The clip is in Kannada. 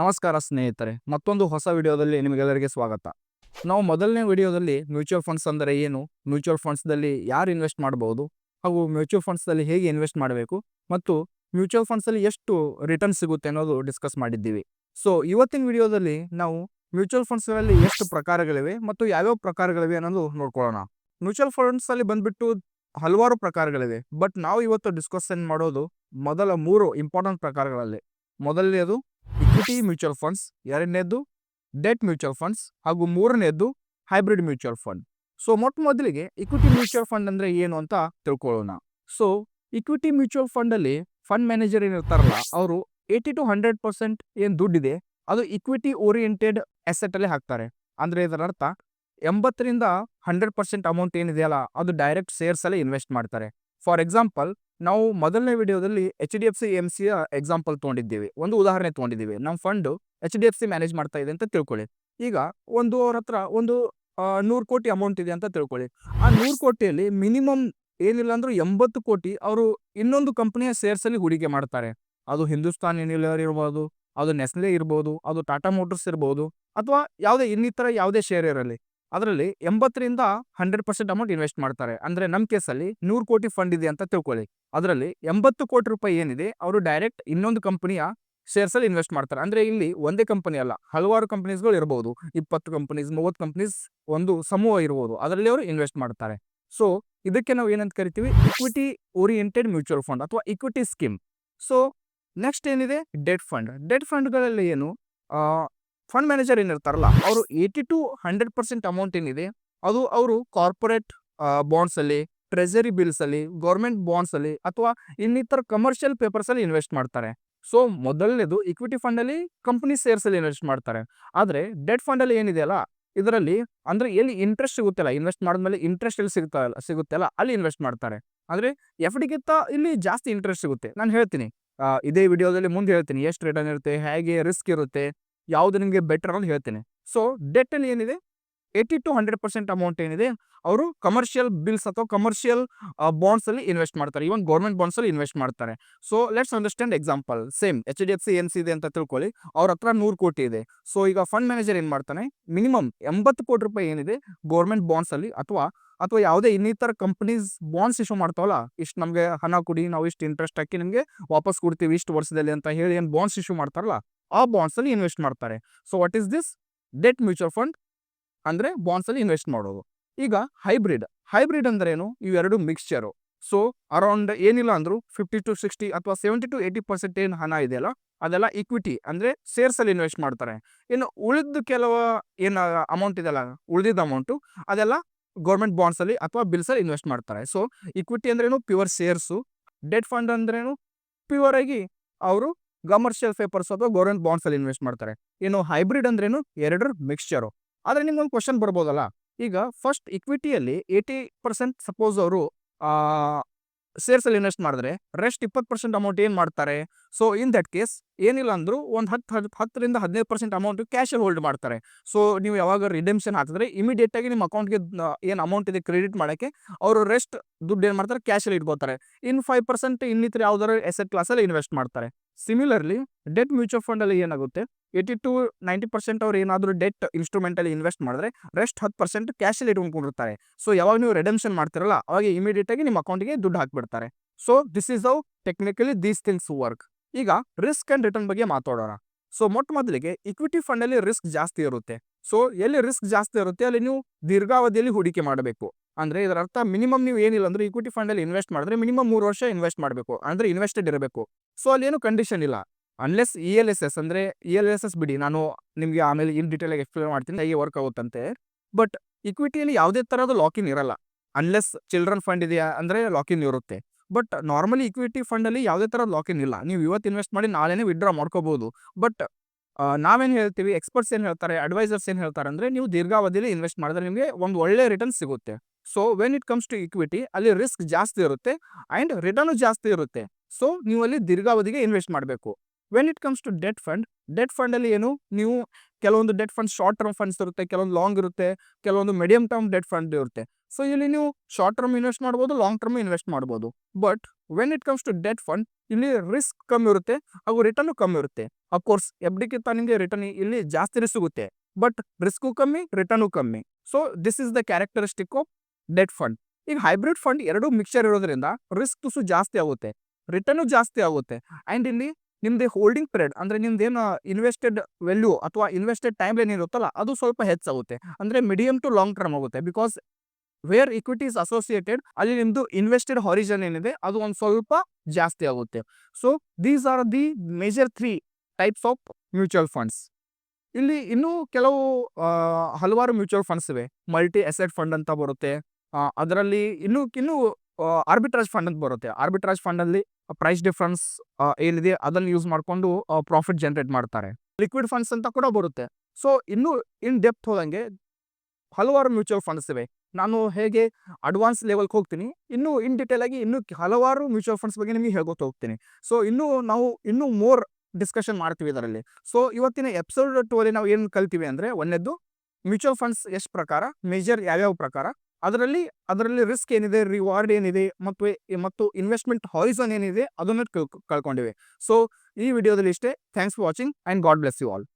ನಮಸ್ಕಾರ ಸ್ನೇಹಿತರೆ, ಮತ್ತೊಂದು ಹೊಸ ವಿಡಿಯೋದಲ್ಲಿ ನಿಮಗೆಲ್ಲರಿಗೆ ಸ್ವಾಗತ. ನಾವು ಮೊದಲನೇ ವಿಡಿಯೋದಲ್ಲಿ ಮ್ಯೂಚುವಲ್ ಫಂಡ್ಸ್ ಅಂದರೆ ಏನು, ಮ್ಯೂಚುವಲ್ ಫಂಡ್ಸ್ದಲ್ಲಿ ಯಾರು ಇನ್ವೆಸ್ಟ್ ಮಾಡಬಹುದು ಹಾಗೂ ಮ್ಯೂಚುವಲ್ ಫಂಡ್ಸ್ದಲ್ಲಿ ಹೇಗೆ ಇನ್ವೆಸ್ಟ್ ಮಾಡಬೇಕು, ಮತ್ತು ಮ್ಯೂಚುವಲ್ ಫಂಡ್ಸಲ್ಲಿ ಎಷ್ಟು ರಿಟರ್ನ್ ಸಿಗುತ್ತೆ ಅನ್ನೋದು ಡಿಸ್ಕಸ್ ಮಾಡಿದ್ದೀವಿ. ಸೊ, ಇವತ್ತಿನ ವಿಡಿಯೋದಲ್ಲಿ ನಾವು ಮ್ಯೂಚುವಲ್ ಫಂಡ್ಸ್ಗಳಲ್ಲಿ ಎಷ್ಟು ಪ್ರಕಾರಗಳಿವೆ, ಮತ್ತು ಯಾವ್ಯಾವ ಪ್ರಕಾರಗಳಿವೆ ಅನ್ನೋದು ನೋಡ್ಕೊಳ್ಳೋಣ. ಮ್ಯೂಚುವಲ್ ಫಂಡ್ಸಲ್ಲಿ ಬಂದ್ಬಿಟ್ಟು ಹಲವಾರು ಪ್ರಕಾರಗಳಿವೆ, ಬಟ್ ನಾವು ಇವತ್ತು ಡಿಸ್ಕಷನ್ ಮಾಡೋದು, ಮೊದಲ ಮೂರು ಇಂಪಾರ್ಟೆಂಟ್ ಪ್ರಕಾರಗಳಲ್ಲಿ. ಮೊದಲನೇದು ಇಕ್ವಿಟಿ ಮ್ಯೂಚುವಲ್ ಫಂಡ್ಸ್ ಎರಡನೇದು ಡೆಟ್ ಮ್ಯೂಚುವಲ್ ಫಂಡ್ಸ್ ಹಾಗೂ ಮೂರನೇದ್ದು ಹೈಬ್ರಿಡ್ ಮ್ಯೂಚುವಲ್ ಫಂಡ್ ಸೊ ಮೊಟ್ಟ ಮೊದಲಿಗೆ ಇಕ್ವಿಟಿ ಮ್ಯೂಚುವಲ್ ಫಂಡ್ ಅಂದ್ರೆ ಏನು ಅಂತ ತಿಳ್ಕೊಳ್ಳೋಣ. ಸೊ ಇಕ್ವಿಟಿ ಮ್ಯೂಚುವಲ್ ಫಂಡ್ ಅಲ್ಲಿ ಫಂಡ್ ಮ್ಯಾನೇಜರ್ ಏನಿರ್ತಾರಲ್ಲ ಅವರು ಏಯ್ಟಿ ಟು ಹಂಡ್ರೆಡ್ ಪರ್ಸೆಂಟ್ ಏನು ದುಡ್ಡಿದೆ ಅದು ಇಕ್ವಿಟಿ ಓರಿಯೆಂಟೆಡ್ ಅಸೆಟ್ ಅಲ್ಲಿ ಹಾಕ್ತಾರೆ. ಅಂದ್ರೆ ಇದರ ಅರ್ಥ ಎಂಬತ್ತರಿಂದ ಹಂಡ್ರೆಡ್ ಪರ್ಸೆಂಟ್ ಅಮೌಂಟ್ ಏನಿದೆಯಲ್ಲ ಅದು ಡೈರೆಕ್ಟ್ ಶೇರ್ಸ್ ಅಲ್ಲಿ ಇನ್ವೆಸ್ಟ್ ಮಾಡ್ತಾರೆ. ಫಾರ್ ಎಕ್ಸಾಂಪಲ್ ನಾವು ಮೊದಲನೇ ವಿಡಿಯೋದಲ್ಲಿ H D F C M ಸಿಯ ಎಕ್ಸಾಂಪಲ್ ತೊಗೊಂಡಿದ್ದೀವಿ. ಒಂದು ಉದಾಹರಣೆ ತೊಗೊಂಡಿದ್ದೀವಿ. ನಮ್ಮ fund H D F C manage ಮಾಡ್ತಾ ಇದೆ ಅಂತ ತಿಳ್ಕೊಳ್ಳಿ. ಈಗ ಒಂದು ಅವ್ರ ಹತ್ರ ಒಂದು ನೂರು ಕೋಟಿ ಅಮೌಂಟ್ ಇದೆ ಅಂತ ತಿಳ್ಕೊಳ್ಳಿ. ಆ ನೂರು ಕೋಟಿಯಲ್ಲಿ ಮಿನಿಮಮ್ ಏನಿಲ್ಲ ಅಂದ್ರೂ ಎಂಬತ್ತು ಕೋಟಿ ಅವರು ಇನ್ನೊಂದು ಕಂಪನಿಯ ಶೇರ್ಸಲ್ಲಿ ಹೂಡಿಕೆ ಮಾಡ್ತಾರೆ. ಅದು ಹಿಂದೂಸ್ತಾನ್ ಯೂನಿಲಿವರ್ ಇರ್ಬೋದು, ಅದು ನೆಸ್ಲೆ ಇರ್ಬೋದು, ಅದು ಟಾಟಾ ಮೋಟರ್ಸ್ ಇರ್ಬೋದು, ಅಥವಾ ಯಾವುದೇ ಇನ್ನಿತರ ಯಾವುದೇ ಶೇರ್ ಇರಲಿ ಅದರಲ್ಲಿ ಎಂಬತ್ತರಿಂದ ಹಂಡ್ರೆಡ್ ಪರ್ಸೆಂಟ್ ಅಮೌಂಟ್ ಇನ್ವೆಸ್ಟ್ ಮಾಡ್ತಾರೆ. ಅಂದ್ರೆ ನಮ್ಮ ಕೇಸಲ್ಲಿ ನೂರು ಕೋಟಿ ಫಂಡ್ ಇದೆ ಅಂತ ತಿಳ್ಕೊಳ್ಳಿ. ಅದರಲ್ಲಿ ಎಂಬತ್ತು ಕೋಟಿ ರೂಪಾಯಿ ಏನಿದೆ, ಅವರು ಡೈರೆಕ್ಟ್ ಇನ್ನೊಂದು ಕಂಪನಿಯ ಶೇರ್ಸ್ ಅಲ್ಲಿ ಇನ್ವೆಸ್ಟ್ ಮಾಡ್ತಾರೆ. ಅಂದ್ರೆ ಇಲ್ಲಿ ಒಂದೇ ಕಂಪನಿ ಅಲ್ಲ, ಹಲವಾರು ಕಂಪನೀಸ್ಗಳು ಇರಬಹುದು ಇಪ್ಪತ್ತು ಕಂಪನೀಸ್ ಮೂವತ್ತು ಕಂಪನೀಸ್ ಒಂದು ಸಮೂಹ ಇರಬಹುದು ಅದರಲ್ಲಿ ಅವರು ಇನ್ವೆಸ್ಟ್ ಮಾಡ್ತಾರೆ. ಸೊ ಇದಕ್ಕೆ ನಾವು ಏನಂತ ಕರಿತೀವಿ? ಇಕ್ವಿಟಿ ಓರಿಯೆಂಟೆಡ್ ಮ್ಯೂಚುವಲ್ ಫಂಡ್ ಅಥವಾ ಇಕ್ವಿಟಿ ಸ್ಕೀಮ್ ಸೊ ನೆಕ್ಸ್ಟ್ ಏನಿದೆ? ಡೆಟ್ ಫಂಡ್ ಡೆಟ್ ಫಂಡ್ಗಳಲ್ಲಿ ಏನು ಫಂಡ್ ಮ್ಯಾನೇಜರ್ ಏನಿರ್ತಾರಲ್ಲ, ಅವರು eighty to hundred percent amount ಏನಿದೆ, ಅದು ಅವರು ಕಾರ್ಪೊರೇಟ್ ಬಾಂಡ್ಸ್ ಅಲ್ಲಿ ಟ್ರೆಜರಿ ಬಿಲ್ಸ್ ಅಲ್ಲಿ ಗೌರ್ಮೆಂಟ್ ಬಾಂಡ್ಸ್ ಅಲ್ಲಿ ಅಥವಾ ಇನ್ನಿತರ ಕಮರ್ಷಿಯಲ್ ಪೇಪರ್ಸ್ ಅಲ್ಲಿ ಇನ್ವೆಸ್ಟ್ ಮಾಡ್ತಾರೆ. ಸೊ ಮೊದಲನೇದು ಇಕ್ವಿಟಿ ಫಂಡ್ ಅಲ್ಲಿ ಕಂಪನಿ ಶೇರ್ಸ್ ಅಲ್ಲಿ ಇನ್ವೆಸ್ಟ್ ಮಾಡ್ತಾರೆ. ಆದ್ರೆ ಡೆಟ್ ಫಂಡ್ ಅಲ್ಲಿ ಏನಿದೆಯಲ್ಲ ಇದರಲ್ಲಿ ಅಂದ್ರೆ ಎಲ್ಲಿ ಇಂಟ್ರೆಸ್ಟ್ ಸಿಗುತ್ತಲ್ಲ ಇನ್ವೆಸ್ಟ್ ಮಾಡಿದ್ಮೇಲೆ ಇಂಟ್ರೆಸ್ಟ್ ಎಲ್ಲಿ ಸಿಗ್ತಾ ಸಿಗುತ್ತಲ್ಲ ಅಲ್ಲಿ ಇನ್ವೆಸ್ಟ್ ಮಾಡ್ತಾರೆ. ಅಂದ್ರೆ ಎಫ್ ಡಿಗಿಂತ ಇಲ್ಲಿ ಜಾಸ್ತಿ ಇಂಟ್ರೆಸ್ಟ್ ಸಿಗುತ್ತೆ. ನಾನು ಹೇಳ್ತೀನಿ ಇದೇ ವಿಡಿಯೋದಲ್ಲಿ ಮುಂದೆ ಹೇಳ್ತೀನಿ, ಎಷ್ಟು ರಿಟರ್ನ್ ಇರುತ್ತೆ ಹೇಗೆ ರಿಸ್ಕ್ ಇರುತ್ತೆ ಯಾವ್ದು ನಿಮಗೆ ಬೆಟರ್ ಅನ್ನೋದು ಹೇಳ್ತೇನೆ. ಸೊ ಡೆಟ್ ಅಲ್ಲಿ ಏನಿದೆ? Eighty to hundred percent amount ಏನಿದೆ? ಅವರು ಕಮರ್ಷಿಯಲ್ ಬಿಲ್ಸ್ ಅಥವಾ ಕಮರ್ಷಿಯಲ್ ಬಾಂಡ್ಸಲ್ಲಿ ಇನ್ವೆಸ್ಟ್ ಮಾಡ್ತಾರೆ. ಇವನ್ ಗೌರ್ಮೆಂಟ್ ಬಾಂಡ್ಸಲ್ಲಿ ಇನ್ವೆಸ್ಟ್ ಮಾಡ್ತಾರೆ. So let's understand example same H D F C N C ಇದೆ ಅಂತ ತಿಳ್ಕೊಳ್ಳಿ. ಅವ್ರ ಹತ್ರ ನೂರು ಕೋಟಿ ಇದೆ. ಸೊ ಈಗ ಫಂಡ್ ಮ್ಯಾನೇಜರ್ ಏನ್ ಮಾಡ್ತಾನೆ? ಮಿನಿಮಮ್ ಎಂಬತ್ತು ಕೋಟಿ ರೂಪಾಯಿ ಏನಿದೆ? ಗೌರ್ಮೆಂಟ್ ಬಾಂಡ್ಸಲ್ಲಿ ಅಥವಾ ಅಥವಾ ಯಾವುದೇ ಇನ್ನಿತರ ಕಂಪನೀಸ್ ಬಾಂಡ್ಸ್ ಇಶ್ಯೂ ಮಾಡ್ತಾವಲ್ಲ? ಇಷ್ಟು ನಮಗೆ ಹಣ ಕೊಡಿ, ನಾವು ಇಷ್ಟು ಇಂಟ್ರೆಸ್ಟ್ ಹಾಕಿ ನಿಮಗೆ ವಾಪಸ್ ಕೊಡ್ತೀವಿ ಇಷ್ಟು ವರ್ಷದಲ್ಲಿ ಅಂತ ಹೇಳಿ ಏನು ಬಾಂಡ್ಸ್ ಇಶ್ಯೂ ಮಾಡ್ತಾರಲ್ಲ? ಆ ಬಾಂಡ್ಸ್ ಅಲ್ಲಿ ಇನ್ವೆಸ್ಟ್ ಮಾಡ್ತಾರೆ. So what is this debt mutual fund ಅಂದ್ರೆ ಬಾಂಡ್ಸ್ ಅಲ್ಲಿ ಇನ್ವೆಸ್ಟ್ ಮಾಡೋದು. ಈಗ ಹೈಬ್ರಿಡ್ ಹೈಬ್ರಿಡ್ ಅಂದ್ರೆ ಏನು ಇವೆರಡು ಮಿಕ್ಸ್ಚರು ಸೊ ಅರೌಂಡ್ ಏನಿಲ್ಲ ಅಂದ್ರು ಫಿಫ್ಟಿ ಟು ಸಿಕ್ಸ್ಟಿ ಅಥವಾ ಸೆವೆಂಟಿ ಟು ಏಯ್ಟಿ ಪರ್ಸೆಂಟ್ ಏನು ಹಣ ಇದೆಯಲ್ಲ, ಅದೆಲ್ಲ ಇಕ್ವಿಟಿ ಅಂದ್ರೆ ಶೇರ್ಸ್ ಅಲ್ಲಿ ಇನ್ವೆಸ್ಟ್ ಮಾಡ್ತಾರೆ. ಇನ್ನು ಉಳಿದ ಕೆಲವು ಏನು ಅಮೌಂಟ್ ಇದೆಯಲ್ಲ, ಉಳಿದಿದ್ದ ಅಮೌಂಟು ಅದೆಲ್ಲ ಗೌರ್ಮೆಂಟ್ ಬಾಂಡ್ಸ್ ಅಲ್ಲಿ ಅಥವಾ ಬಿಲ್ಸ್ ಅಲ್ಲಿ ಇನ್ವೆಸ್ಟ್ ಮಾಡ್ತಾರೆ. ಸೊ ಇಕ್ವಿಟಿ ಅಂದ್ರೇನು ಪ್ಯೂರ್ ಶೇರ್ಸು ಡೆಟ್ ಫಂಡ್ ಅಂದ್ರೇನು ಪ್ಯೂರ್ ಆಗಿ ಅವರು ಕಮರ್ಷಿಯಲ್ ಪೇಪರ್ಸ್ ಅಥವಾ ಗೌರ್ಮೆಂಟ್ ಬಾಂಡ್ಸ್ ಅಲ್ಲಿ ಇನ್ವೆಸ್ಟ್ ಮಾಡ್ತಾರೆ. ಇನ್ನು ಹೈಬ್ರಿಡ್ ಅಂದ್ರೇನು ಎರಡರ ಮಿಕ್ಸ್ಚರು ಆದ್ರೆ ನಿಮ್ಗೊಂದು ಕ್ವಶನ್ ಬರ್ಬೋದಲ್ಲ? ಈಗ ಫಸ್ಟ್ ಇಕ್ವಿಟಿಯಲ್ಲಿ ಏಯ್ಟಿ ಪರ್ಸೆಂಟ್ ಸಪೋಸ್ ಅವರು ಶೇರ್ಸ್ ಅಲ್ಲಿ ಇನ್ವೆಸ್ಟ್ ಮಾಡಿದ್ರೆ ರೆಸ್ಟ್ ಇಪ್ಪತ್ತು ಪರ್ಸೆಂಟ್ ಅಮೌಂಟ್ ಏನು ಮಾಡ್ತಾರೆ? ಸೊ ಇನ್ ದಟ್ ಕೇಸ್ ಏನಿಲ್ಲ ಅಂದ್ರು ಒಂದು ಹತ್ತು ಹತ್ತು ಹತ್ತರಿಂದ ಹದಿನೈದು ಪರ್ಸೆಂಟ್ ಅಮೌಂಟ್ ಕ್ಯಾಶ್ ಹೋಲ್ಡ್ ಮಾಡ್ತಾರೆ. ಸೊ ನೀವು ಯಾವಾಗ ರಿಡೆಮ್ಷನ್ ಹಾಕಿದ್ರೆ ಇಮಿಡಿಯೇಟ್ ಆಗಿ ನಿಮ್ಮ ಅಕೌಂಟ್ಗೆ ಏನು ಅಮೌಂಟ್ ಇದೆ ಕ್ರೆಡಿಟ್ ಮಾಡೋಕ್ಕೆ ಅವರು ರೆಸ್ಟ್ ದುಡ್ಡು ಏನು ಮಾಡ್ತಾರೆ? ಕ್ಯಾಶಲ್ಲಿ ಇಟ್ಕೋತಾರೆ ಇನ್ ಫೈವ್ ಪರ್ಸೆಂಟ್ ಇನ್ನಿತರ ಯಾವ್ದಾದ್ರು ಎಸೆಟ್ ಕ್ಲಾಸಲ್ಲಿ ಇನ್ವೆಸ್ಟ್ ಮಾಡ್ತಾರೆ. ಸಿಮಿಲರ್ಲಿ ಡೆಟ್ ಮ್ಯೂಚುವಲ್ ಫಂಡಲ್ಲಿ ಏನಾಗುತ್ತೆ? ಏಯ್ಟಿ ಟು ನೈಂಟಿ ಪರ್ಸೆಂಟ್ ಅವ್ರು ಏನಾದರೂ ಡೆಟ್ ಇನ್ಸ್ಟ್ರೂಮೆಂಟ್ ಅಲ್ಲಿ ಇನ್ವೆಸ್ಟ್ ಮಾಡಿದ್ರೆ ರೆಸ್ಟ್ ಹತ್ತು ಪರ್ಸೆಂಟ್ ಕ್ಯಾಶಲ್ಲಿ ಇಟ್ಕೊಂಡಿರ್ತಾರೆ ಸೊ ಯಾವಾಗ ನೀವು ರೆಡೆಮ್ಷನ್ ಮಾಡ್ತಿರಲ್ಲ, ಅವಾಗ ಇಮಿಡಿಯೇಟ್ ಆಗಿ ನಿಮ್ಮ ಅಕೌಂಟ್ಗೆ ದುಡ್ಡು ಹಾಕ್ಬಿಡ್ತಾರೆ. So this is how technically these things work ಈಗ ರಿಸ್ಕ್ ಆ್ಯಂಡ್ ರಿಟರ್ನ್ ಬಗ್ಗೆ ಮಾತಾಡೋಣ. ಸೊ ಮೊಟ್ಟ ಮೊದಲಿಗೆ ಇಕ್ವಿಟಿ ಫಂಡಲ್ಲಿ ರಿಸ್ಕ್ ಜಾಸ್ತಿ ಇರುತ್ತೆ. ಸೊ ಎಲ್ಲಿ ರಿಸ್ಕ್ ಜಾಸ್ತಿ ಇರುತ್ತೆ, ಅಲ್ಲಿ ನೀವು ದೀರ್ಘಾವಧಿಯಲ್ಲಿ ಹೂಡಿಕೆ ಮಾಡಬೇಕು. ಅಂದ್ರೆ ಇದರ ಅರ್ಥ ಮಿನಿಮಮ್ ನೀವು ಏನಿಲ್ಲ ಅಂದ್ರೆ ಇಕ್ವಿಟಿ ಫಂಡ್ ಅಲ್ಲಿ ಇನ್ವೆಸ್ಟ್ ಮಾಡಿದ್ರೆ ಮಿನಿಮಮ್ ಮೂರು ವರ್ಷ ಇನ್ವೆಸ್ಟ್ ಮಾಡಬೇಕು. ಅಂದ್ರೆ ಇನ್ವೆಸ್ಟೆಡ್ ಇರಬೇಕು. ಸೊ ಅಲ್ಲಿ ಏನು ಕಂಡೀಷನ್ ಇಲ್ಲ. Unless E L S S ಅಂದ್ರೆ ಇ ಎಲ್ ಎಸ್ ಎಸ್ ಬಿಡಿ, ನಾನು ನಿಮಗೆ ಆಮೇಲೆ ಇನ್ ಡೀಟೇಲ್ ಆಗಿ ಎಕ್ಸ್ಪ್ಲೇನ್ ಮಾಡ್ತೀನಿ, ಹೇಗೆ ವರ್ಕ್ ಆಗುತ್ತಂತೆ. ಬಟ್ ಇಕ್ವಿಟಿಯಲ್ಲಿ ಯಾವುದೇ ತರಹದ ಲಾಕಿನ್ ಇರಲ್ಲ. ಅನ್ಲೆಸ್ ಚಿಲ್ಡ್ರನ್ ಫಂಡ್ ಇದೆಯಾ ಅಂದ್ರೆ ಲಾಕಿನ್ ಇರುತ್ತೆ. ಬಟ್ ನಾರ್ಮಲಿ ಇಕ್ವಿಟಿ ಫಂಡ್ ಅಲ್ಲಿ ಯಾವುದೇ ತರ ಲಾಕಿನ್ ಇಲ್ಲ. ನೀವು ಇವತ್ತು ಇನ್ವೆಸ್ಟ್ ಮಾಡಿ ನಾಳೆನೇ ವಿಡ್ರಾ ಮಾಡ್ಕೋಬಹುದು ಬಟ್ ನಾವೇನು ಹೇಳ್ತೀವಿ? ಎಕ್ಸ್ಪರ್ಟ್ಸ್ ಏನು ಹೇಳ್ತಾರೆ? ಅಡ್ವೈಸರ್ಸ್ ಏನು ಹೇಳ್ತಾರೆ ಅಂದ್ರೆ, ನೀವು ದೀರ್ಘಾವಧಿಯಲ್ಲಿ ಇನ್ವೆಸ್ಟ್ ಮಾಡಿದ್ರೆ ನಿಮಗೆ ಒಂದು ಒಳ್ಳೆ ರಿಟರ್ನ್ ಸಿಗುತ್ತೆ. So when it comes to equity ಅಲ್ಲಿ ರಿಸ್ಕ್ ಜಾಸ್ತಿ ಇರುತ್ತೆ ಆ್ಯಂಡ್ ರಿಟರ್ನು ಜಾಸ್ತಿ ಇರುತ್ತೆ. ಸೊ ನೀವು ಅಲ್ಲಿ ದೀರ್ಘಾವಧಿಗೆ ಇನ್ವೆಸ್ಟ್ ಮಾಡಬೇಕು. When it comes to debt fund debt ಫಂಡಲ್ಲಿ ಏನು? ನೀವು ಕೆಲವೊಂದು debt fund short term funds ಇರುತ್ತೆ, ಕೆಲವೊಂದು ಲಾಂಗ್ ಇರುತ್ತೆ, ಕೆಲವೊಂದು ಮೀಡಿಯಂ ಟರ್ಮ್ ಡೆಟ್ ಫಂಡ್ ಇರುತ್ತೆ. ಸೊ ಇಲ್ಲಿ ನೀವು ಶಾರ್ಟ್ ಟರ್ಮ್ ಇನ್ವೆಸ್ಟ್ ಮಾಡ್ಬೋದು ಲಾಂಗ್ ಟರ್ಮ್ ಇನ್ವೆಸ್ಟ್ ಮಾಡ್ಬೋದು. But when it comes to debt fund ಇಲ್ಲಿ ರಿಸ್ಕ್ ಕಮ್ಮಿ ಇರುತ್ತೆ, ಹಾಗೂ ರಿಟರ್ನು ಕಮ್ಮಿ ಇರುತ್ತೆ. ಅಫ್ಕೋರ್ಸ್ ಎಫ್ಡಿಕ್ಕಿಂತ ನಿಮಗೆ ರಿಟರ್ನ್ ಇಲ್ಲಿ ಜಾಸ್ತಿ ಸಿಗುತ್ತೆ. ಬಟ್ ರಿಸ್ಕು ಕಮ್ಮಿ ರಿಟರ್ನು ಕಮ್ಮಿ. So this is the characteristic of debt fund ಈಗ ಹೈಬ್ರಿಡ್ ಫಂಡ್ ಎರಡೂ ಮಿಕ್ಸರ್ ಇರೋದ್ರಿಂದ ರಿಸ್ಕ್ ತುಸು ಜಾಸ್ತಿ ಆಗುತ್ತೆ. ರಿಟರ್ನು ಜಾಸ್ತಿ ಆಗುತ್ತೆ. ಆ್ಯಂಡ್ ಇಲ್ಲಿ ನಿಮ್ದು ಹೋಲ್ಡಿಂಗ್ ಪೀರಿಯಡ್ ಅಂದ್ರೆ ನಿಮ್ದೇನು ಇನ್ವೆಸ್ಟೆಡ್ ವ್ಯಾಲ್ಯೂ ಅಥವಾ ಇನ್ವೆಸ್ಟೆಡ್ ಟೈಮ್ ಲೈನ್ ಇರುತ್ತಲ್ಲ ಅದು ಸ್ವಲ್ಪ ಹೆಚ್ಚಾಗುತ್ತೆ. ಅಂದ್ರೆ ಮೀಡಿಯಂ ಟು ಲಾಂಗ್ ಟರ್ಮ್ ಆಗುತ್ತೆ. Because where equity is associated ಅಲ್ಲಿ ನಿಮ್ಮದು ಇನ್ವೆಸ್ಟೆಡ್ ಹಾರಿಜನ್ ಏನಿದೆ, ಅದು ಒಂದು ಸ್ವಲ್ಪ ಜಾಸ್ತಿ ಆಗುತ್ತೆ. So these are the major three types of mutual funds ಇಲ್ಲಿ ಇನ್ನೂ ಕೆಲವು ಹಲವಾರು ಮ್ಯೂಚುವಲ್ ಫಂಡ್ಸ್ ಇವೆ. ಮಲ್ಟಿ ಅಸೆಟ್ ಫಂಡ್ ಅಂತ ಬರುತ್ತೆ. ಅದರಲ್ಲಿ ಇನ್ನೂ ಇನ್ನೂ ಆರ್ಬಿಟ್ರಾಜ್ ಫಂಡ್ ಅಂತ ಬರುತ್ತೆ. ಆರ್ಬಿಟ್ರಾಜ್ ಅಲ್ಲಿ ಪ್ರೈಸ್ ಡಿಫ್ರೆನ್ಸ್ ಏನಿದೆ ಅದನ್ನು ಯೂಸ್ ಮಾಡಿಕೊಂಡು ಪ್ರಾಫಿಟ್ ಜನರೇಟ್ ಮಾಡ್ತಾರೆ. ಲಿಕ್ವಿಡ್ ಫಂಡ್ಸ್ ಅಂತ ಕೂಡ ಬರುತ್ತೆ. ಸೊ ಇನ್ನೂ ಇನ್ ಡೆಪ್ತ್ ಹೋದಂಗೆ, ಹಲವಾರು ಮ್ಯೂಚುವಲ್ ಫಂಡ್ಸ್ ಇವೆ. ನಾನು ಹೇಗೆ ಅಡ್ವಾನ್ಸ್ ಲೆವೆಲ್ಗೆ ಹೋಗ್ತೀನಿ, ಇನ್ನೂ ಇನ್ ಡಿಟೇಲ್ ಆಗಿ ಇನ್ನೂ ಹಲವಾರು ಮ್ಯೂಚುವಲ್ ಫಂಡ್ಸ್ ಬಗ್ಗೆ ನಿಮಗೆ ಹೇಳ್ಕೊತ ಹೋಗ್ತೀನಿ. ಸೊ ಇನ್ನೂ ನಾವು ಇನ್ನೂ ಮೋರ್ ಡಿಸ್ಕಷನ್ ಮಾಡ್ತೀವಿ ಇದರಲ್ಲಿ. ಸೊ ಇವತ್ತಿನ ಎಪಿಸೋಡ್ ಟೂ ಅಲ್ಲಿ ನಾವು ಏನು ಕಲ್ತೀವಿ ಅಂದರೆ ಒಂದೇದ್ದು ಮ್ಯೂಚುವಲ್ ಫಂಡ್ಸ್ ಎಷ್ಟು ಪ್ರಕಾರ ಮೇಜರ್ ಯಾವ್ಯಾವ ಪ್ರಕಾರ ಅದರಲ್ಲಿ ಅದರಲ್ಲಿ ರಿಸ್ಕ್ ಏನಿದೆ ರಿವಾರ್ಡ್ ಏನಿದೆ, ಮತ್ತು ಮತ್ತು ಇನ್ವೆಸ್ಟ್ಮೆಂಟ್ ಹಾರಿಸನ್ ಏನಿದೆ, ಅದನ್ನು ಕಳ್ಕೊಂಡಿವೆ. ಸೊ ಈ ವಿಡಿಯೋದಲ್ಲಿ ಇಷ್ಟೇ. Thanks for watching and God bless you all